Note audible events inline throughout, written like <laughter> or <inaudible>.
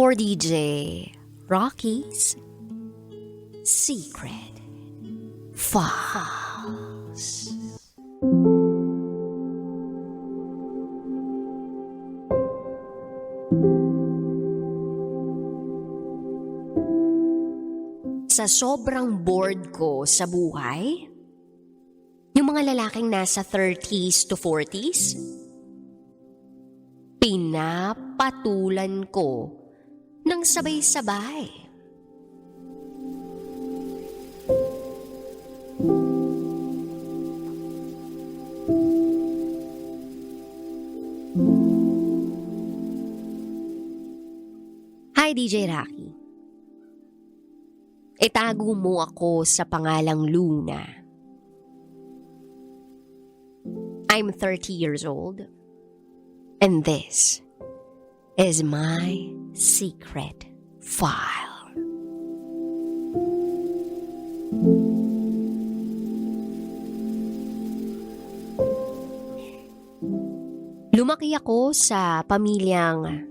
for DJ Rocky's Secret Files. Sa sobrang bored ko sa buhay, yung mga lalaking nasa 30s to 40s, pinapatulan ko ng sabay-sabay. Hi DJ Rocky. Itago mo ako sa pangalang Luna. I'm 30 years old. And this is my secret file. Lumaki ako sa pamilyang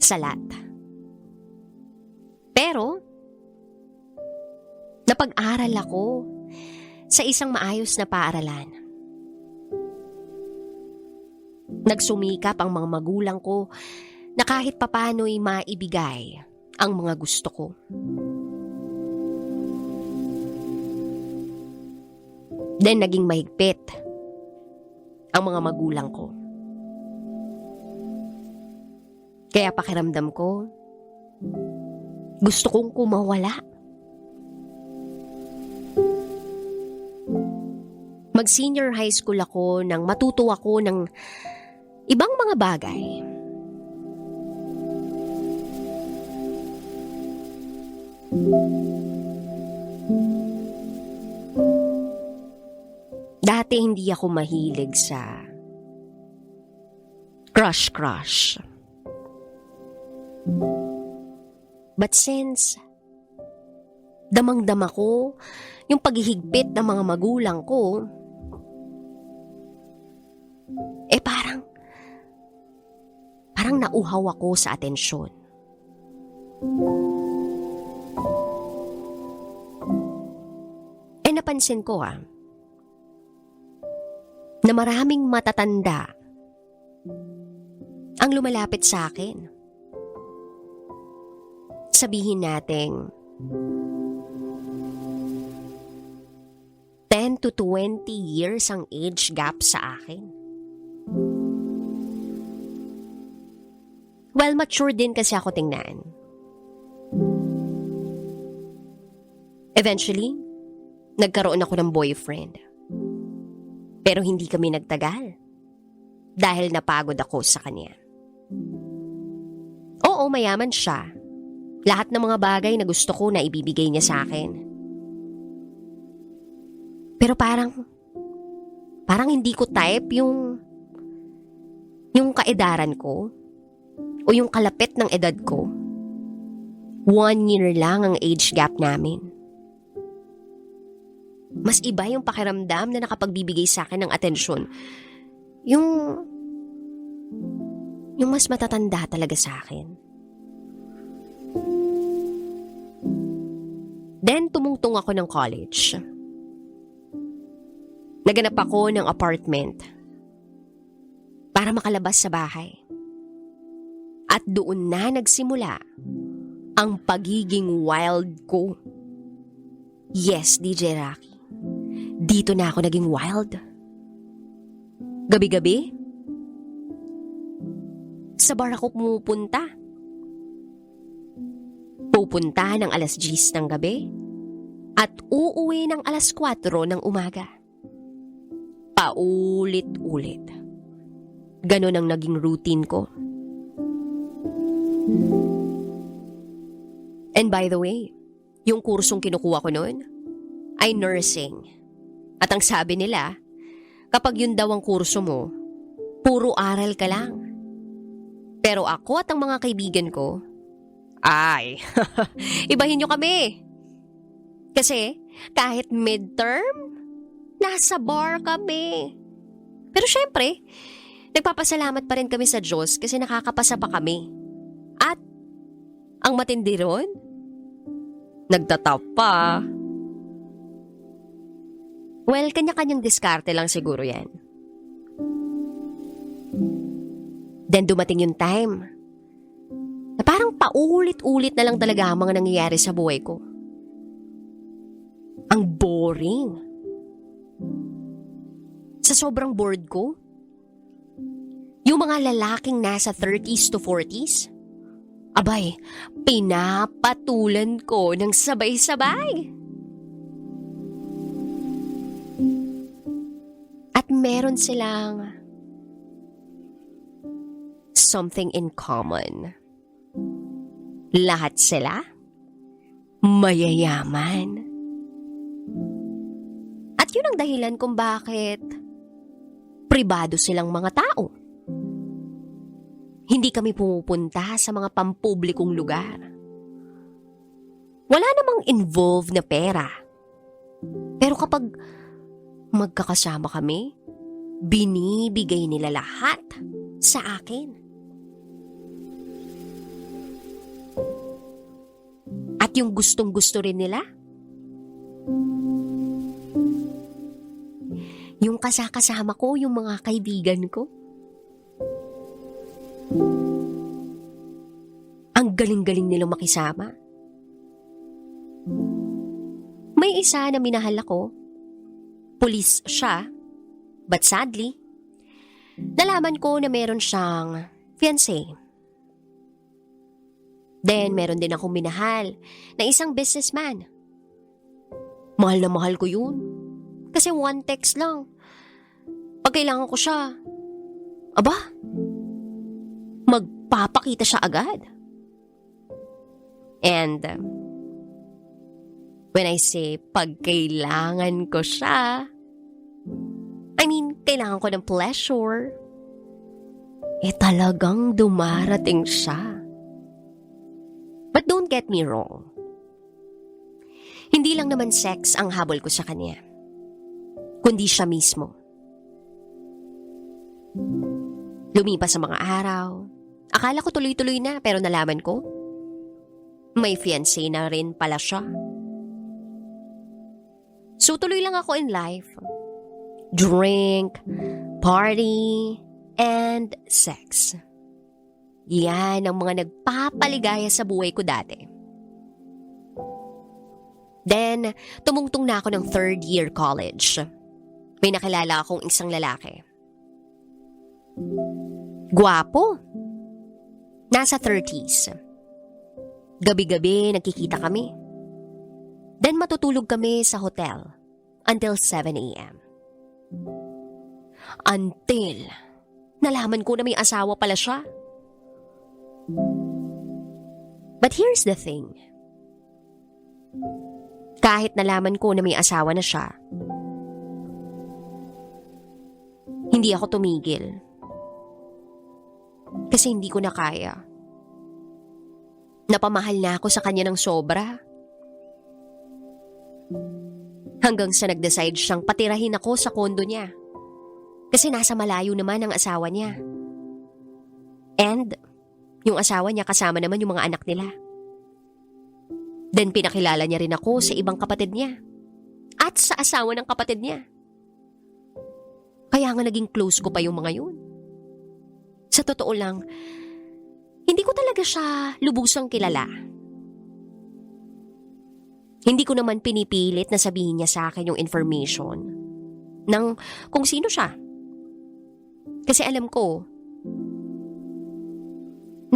salat. Pero, napag-aral ako sa isang maayos na paaralan. Nagsumikap ang mga magulang ko na kahit papano'y maibigay ang mga gusto ko. Then naging mahigpit ang mga magulang ko. Kaya pakiramdam ko, gusto kong kumawala. Mag-senior high school ako nang matuto ako ng ibang mga bagay. Dati hindi ako mahilig sa crush-crush. But since damang-dama ko yung paghihigpit ng mga magulang ko, parang nauhaw ako sa atensyon. Eh napansin ko ah, na maraming matatanda ang lumalapit sa akin. Sabihin nating 10 to 20 years ang age gap sa akin. Well, mature din kasi ako tingnan. Eventually, nagkaroon ako ng boyfriend. Pero hindi kami nagtagal. Dahil napagod ako sa kanya. Oo, mayaman siya. Lahat ng mga bagay na gusto ko na ibibigay niya sa akin. Pero parang, parang hindi ko type yung, yung kaedaran ko o yung kalapit ng edad ko. One year lang ang age gap namin. Mas iba yung pakiramdam na nakapagbibigay sa akin ng atensyon. Yung, yung mas matatanda talaga sa akin. Then tumungtong ako ng college. Naganap ako ng apartment para makalabas sa bahay. At doon na nagsimula ang pagiging wild ko. Yes, DJ Rocky. Dito na ako naging wild. Gabi-gabi, sa bar ako pumupunta. Pupunta ng alas 10 ng gabi at uuwi ng alas 4 ng umaga. Paulit-ulit. Ganon ang naging routine ko. And by the way, yung kursong kinukuha ko noon ay nursing. At ang sabi nila, kapag yun daw ang kurso mo, puro aral ka lang. Pero ako at ang mga kaibigan ko, ay, <laughs> ibahin nyo kami. Kasi kahit midterm, nasa bar kami. Pero syempre, nagpapasalamat pa rin kami sa Diyos kasi nakakapasa pa kami. Ang matindi ron? Nagtatap pa. Well, kanya-kanyang diskarte lang siguro yan. Then dumating yung time na parang paulit-ulit na lang talaga ang mga nangyayari sa buhay ko. Ang boring. Sa sobrang bored ko, yung mga lalaking nasa 30s to 40s, abay, pinapatulan ko ng sabay-sabay. At meron silang something in common. Lahat sila mayayaman. At yun ang dahilan kung bakit pribado silang mga tao. Hindi kami pumupunta sa mga pampublikong lugar. Wala namang involved na pera. Pero kapag magkakasama kami, binibigay nila lahat sa akin. At yung gustong gusto rin nila, yung kasakasama ko, yung mga kaibigan ko. Ang galing-galing nilang makisama. May isa na minahal ako. Pulis siya. But sadly, nalaman ko na meron siyang fiancé. Then, meron din akong minahal na isang businessman. Mahal na mahal ko yun. Kasi one text lang. Pag kailangan ko siya, aba, magpapakita siya agad. And, uh, when I say pag kailangan ko siya, I mean, kailangan ko ng pleasure, eh talagang dumarating siya. But don't get me wrong. Hindi lang naman sex ang habol ko sa kanya kundi siya mismo. Lumipas ang mga araw. Akala ko tuloy-tuloy na pero nalaman ko, may fiancé na rin pala siya. So tuloy lang ako in life. Drink, party, and sex. Yan ang mga nagpapaligaya sa buhay ko dati. Then, tumungtong na ako ng third year college. May nakilala akong isang lalaki. Guwapo. Nasa 30s. Gabi-gabi nagkikita kami. Then matutulog kami sa hotel until 7 a.m. Until nalaman ko na may asawa pala siya. But here's the thing. Kahit nalaman ko na may asawa na siya, hindi ako tumigil. Kasi hindi ko na kaya. Napamahal na ako sa kanya ng sobra. Hanggang sa nag-decide siyang patirahin ako sa kondo niya. Kasi nasa malayo naman ang asawa niya. And, yung asawa niya kasama naman yung mga anak nila. Then pinakilala niya rin ako sa ibang kapatid niya. At sa asawa ng kapatid niya. Kaya nga naging close ko pa yung mga yun. Sa totoo lang, hindi ko talaga siya lubusang kilala. Hindi ko naman pinipilit na sabihin niya sa akin yung information ng kung sino siya. Kasi alam ko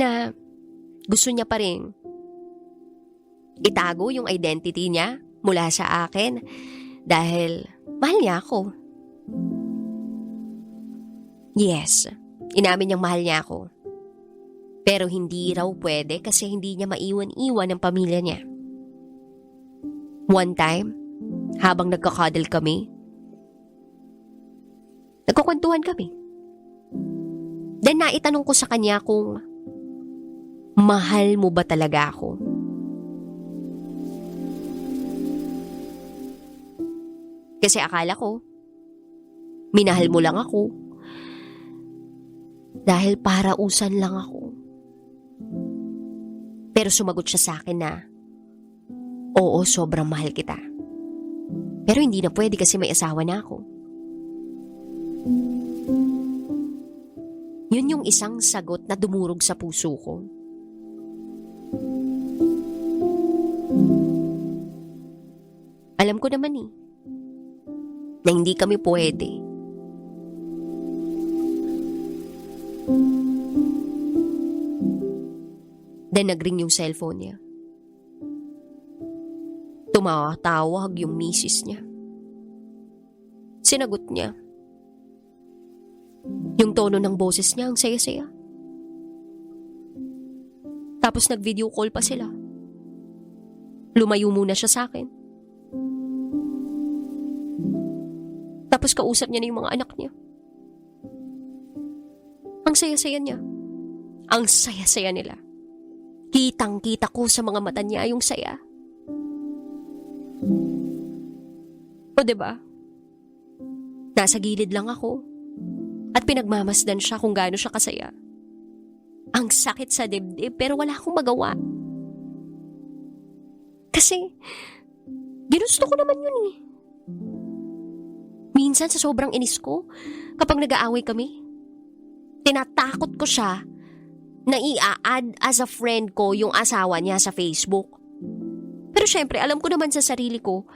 na gusto niya pa rin itago yung identity niya mula sa akin dahil mahal niya ako. Yes, inamin niyang mahal niya ako. Pero hindi raw pwede kasi hindi niya maiwan-iwan ang pamilya niya. One time, habang nagkakadal kami, nagkukwentuhan kami. Then naitanong ko sa kanya kung mahal mo ba talaga ako? Kasi akala ko, minahal mo lang ako. Dahil para usan lang ako. Pero sumagot siya sa akin na, Oo, sobrang mahal kita. Pero hindi na pwede kasi may asawa na ako. Yun yung isang sagot na dumurog sa puso ko. Alam ko naman eh, na hindi kami pwede. Then nagring yung cellphone niya. Tumatawag yung misis niya. Sinagot niya. Yung tono ng boses niya ang saya-saya. Tapos nag-video call pa sila. Lumayo muna siya sa akin. Tapos kausap niya na yung mga anak niya. Ang saya-saya niya. Ang saya-saya nila. Kitang-kita ko sa mga mata niya yung saya. O ba? Nasa gilid lang ako. At pinagmamasdan siya kung gaano siya kasaya. Ang sakit sa dibdib pero wala akong magawa. Kasi, ginusto ko naman yun eh. Minsan sa sobrang inis ko, kapag nag-aaway kami, tinatakot ko siya na i-add as a friend ko yung asawa niya sa Facebook. Pero syempre, alam ko naman sa sarili ko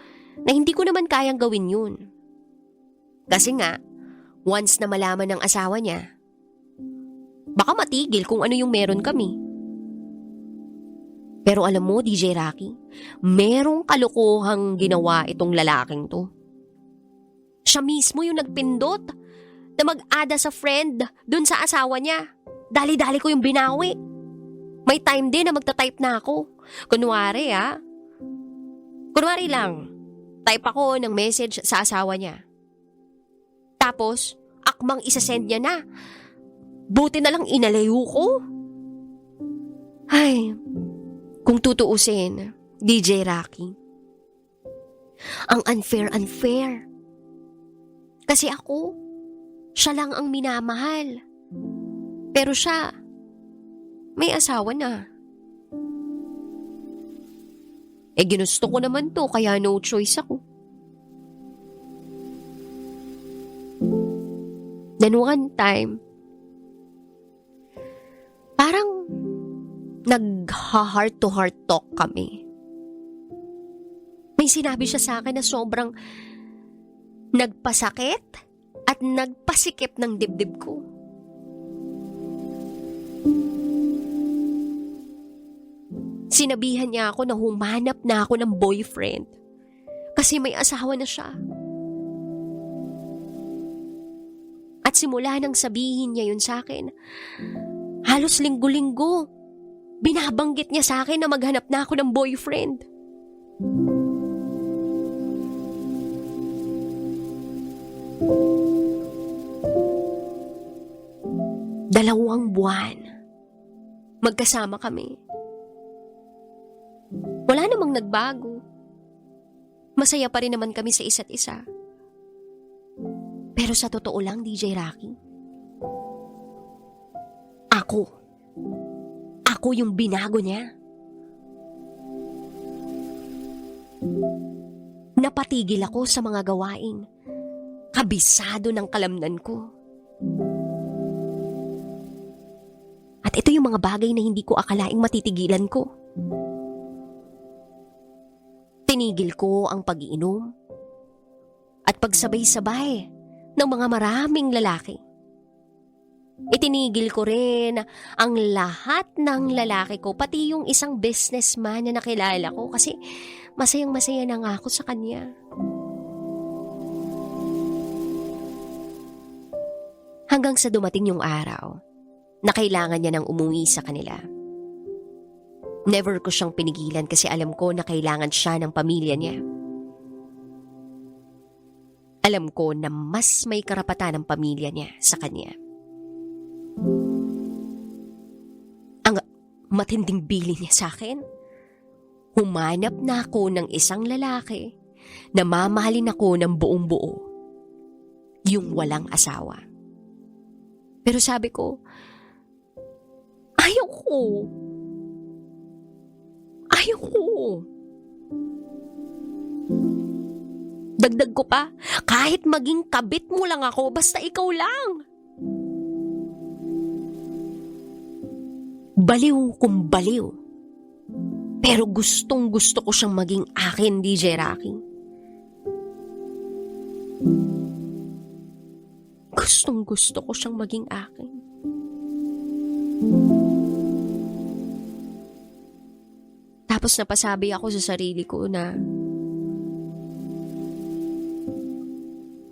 na hindi ko naman kayang gawin yun. Kasi nga, once na malaman ng asawa niya, baka matigil kung ano yung meron kami. Pero alam mo, DJ Rocky, merong kalokohang ginawa itong lalaking to. Siya mismo yung nagpindot na mag-ada sa friend dun sa asawa niya. Dali-dali ko yung binawi. May time din na magta-type na ako. Kunwari ah. Kunwari lang, type ako ng message sa asawa niya. Tapos, akmang isasend niya na. Buti na lang inalayo ko. Ay, kung tutuusin, DJ Rocky. Ang unfair-unfair. Kasi ako, siya lang ang minamahal. Pero siya, may asawa na. Eh ginusto ko naman to kaya no choice ako. Then one time, parang nag-heart to heart talk kami. May sinabi siya sa akin na sobrang nagpasakit at nagpasikip ng dibdib ko. Sinabihan niya ako na humanap na ako ng boyfriend kasi may asawa na siya. At simula nang sabihin niya yun sa akin, halos linggo-linggo, binabanggit niya sa akin na maghanap na ako ng boyfriend. Dalawang buwan. Magkasama kami. Wala namang nagbago. Masaya pa rin naman kami sa isa't isa. Pero sa totoo lang, DJ Rocky, ako, ako yung binago niya. Napatigil ako sa mga gawain. Kabisado ng kalamnan ko. At ito yung mga bagay na hindi ko akalaing matitigilan ko. Tinigil ko ang pag-iinom at pagsabay-sabay ng mga maraming lalaki. Itinigil ko rin ang lahat ng lalaki ko, pati yung isang businessman na nakilala ko kasi masayang masaya na nga ako sa kanya. Hanggang sa dumating yung araw na kailangan niya nang umuwi sa kanila. Never ko siyang pinigilan kasi alam ko na kailangan siya ng pamilya niya. Alam ko na mas may karapatan ng pamilya niya sa kanya. Ang matinding bili niya sa akin. Humanap na ako ng isang lalaki na mamahalin ako ng buong buo. Yung walang asawa. Pero sabi ko, ayaw ko. Ayoko. Dagdag ko pa, kahit maging kabit mo lang ako, basta ikaw lang. Baliw kung baliw. Pero gustong gusto ko siyang maging akin, DJ Rocky. Gustong gusto ko siyang maging akin. Tapos napasabi ako sa sarili ko na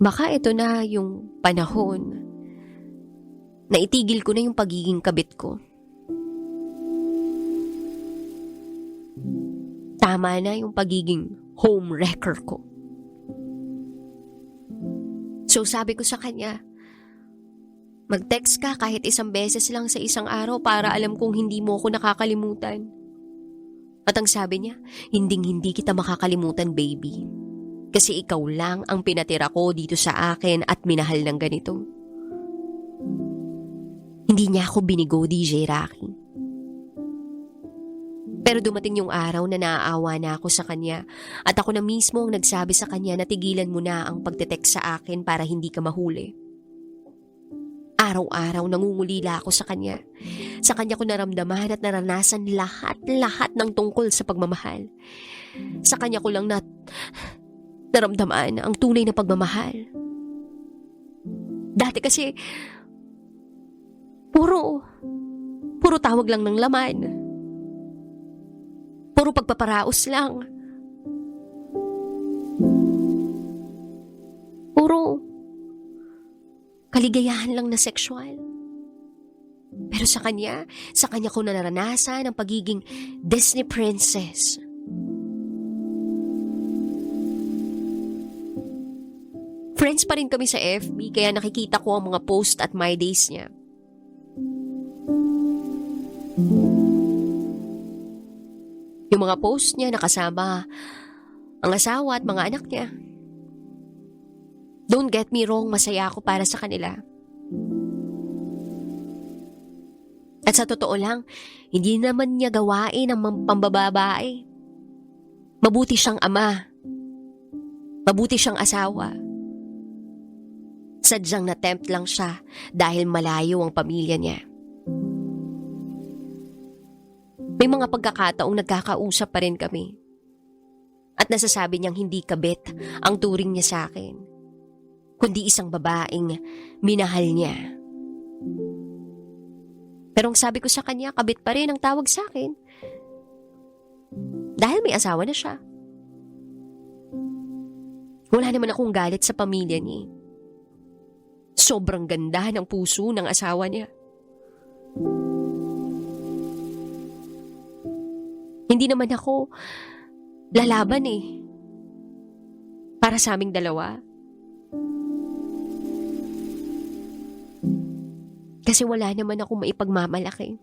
baka ito na yung panahon na itigil ko na yung pagiging kabit ko. Tama na yung pagiging home wrecker ko. So sabi ko sa kanya, mag-text ka kahit isang beses lang sa isang araw para alam kong hindi mo ako nakakalimutan. At ang sabi niya, hinding hindi kita makakalimutan baby. Kasi ikaw lang ang pinatira ko dito sa akin at minahal ng ganito. Hindi niya ako binigo, DJ Rocky. Pero dumating yung araw na naaawa na ako sa kanya at ako na mismo ang nagsabi sa kanya na tigilan mo na ang pagtetext sa akin para hindi ka mahuli. Araw-araw nangungulila ako sa kanya. Sa kanya ko naramdaman at naranasan lahat-lahat ng tungkol sa pagmamahal. Sa kanya ko lang nat naramdaman ang tunay na pagmamahal. Dati kasi, puro, puro tawag lang ng laman. Puro pagpaparaos lang. Puro kaligayahan lang na sexual. Pero sa kanya, sa kanya ko na naranasan ang pagiging Disney princess. Friends pa rin kami sa FB kaya nakikita ko ang mga post at my days niya. Yung mga post niya nakasama ang asawa at mga anak niya. Don't get me wrong, masaya ako para sa kanila. At sa totoo lang, hindi naman niya gawain ang pambababae. Mabuti siyang ama. Mabuti siyang asawa. Sadyang na-tempt lang siya dahil malayo ang pamilya niya. May mga pagkakataong nagkakausap pa rin kami. At nasasabi niyang hindi kabit ang turing niya sa akin, kundi isang babaeng minahal niya. Pero ang sabi ko sa kanya, kabit pa rin ang tawag sa akin. Dahil may asawa na siya. Wala naman akong galit sa pamilya niya. Sobrang ganda ng puso ng asawa niya. Hindi naman ako lalaban eh. Para sa aming dalawa. Kasi wala naman ako maipagmamalaki.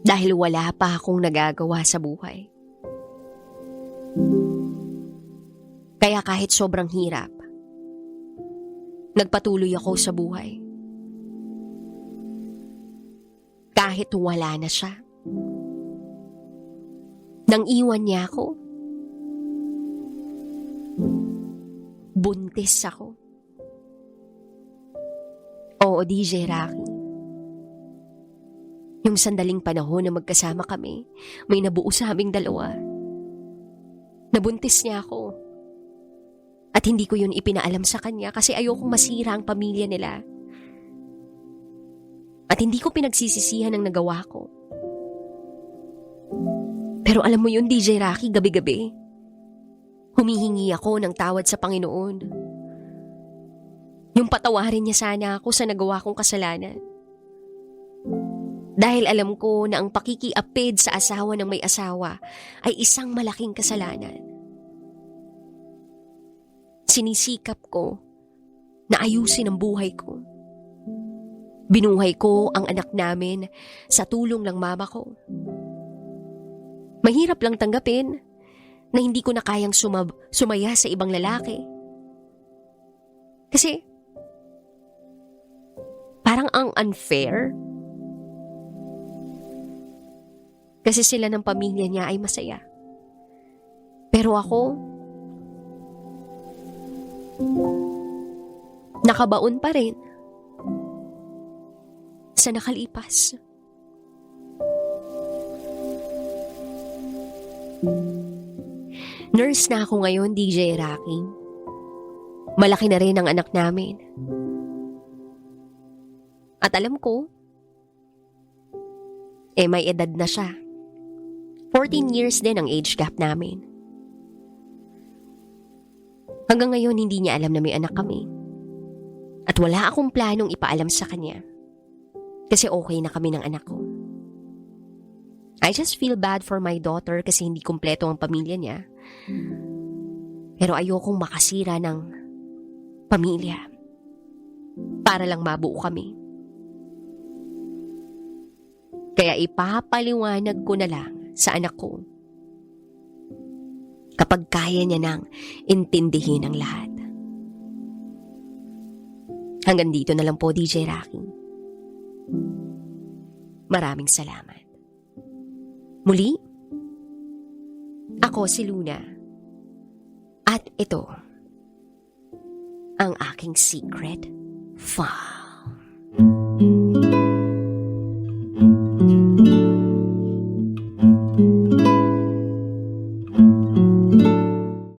Dahil wala pa akong nagagawa sa buhay. Kaya kahit sobrang hirap, nagpatuloy ako sa buhay. Kahit wala na siya. Nang iwan niya ako, buntis ako. Oo, DJ Rocky. Yung sandaling panahon na magkasama kami, may nabuo sa aming dalawa. Nabuntis niya ako. At hindi ko yun ipinaalam sa kanya kasi ayokong masira ang pamilya nila. At hindi ko pinagsisisihan ang nagawa ko. Pero alam mo yun, DJ Rocky, gabi-gabi. Humihingi ako ng tawad sa Panginoon. Yung patawarin niya sana ako sa nagawa kong kasalanan. Dahil alam ko na ang pakikiapid sa asawa ng may asawa ay isang malaking kasalanan. Sinisikap ko na ayusin ang buhay ko. Binuhay ko ang anak namin sa tulong ng mama ko. Mahirap lang tanggapin na hindi ko na kayang sumab- sumaya sa ibang lalaki. Kasi parang ang unfair Kasi sila ng pamilya niya ay masaya. Pero ako, nakabaon pa rin sa nakalipas. Nurse na ako ngayon, DJ Rocky. Malaki na rin ang anak namin. At alam ko, eh may edad na siya. 14 years din ang age gap namin. Hanggang ngayon hindi niya alam na may anak kami. At wala akong planong ipaalam sa kanya. Kasi okay na kami ng anak ko. I just feel bad for my daughter kasi hindi kumpleto ang pamilya niya. Pero ayokong makasira ng pamilya. Para lang mabuo kami. Kaya ipapaliwanag ko na lang sa anak ko. Kapag kaya niya nang intindihin ang lahat. Hanggang dito na lang po, DJ Rocky. Maraming salamat. Muli, ako si Luna. At ito, ang aking secret file.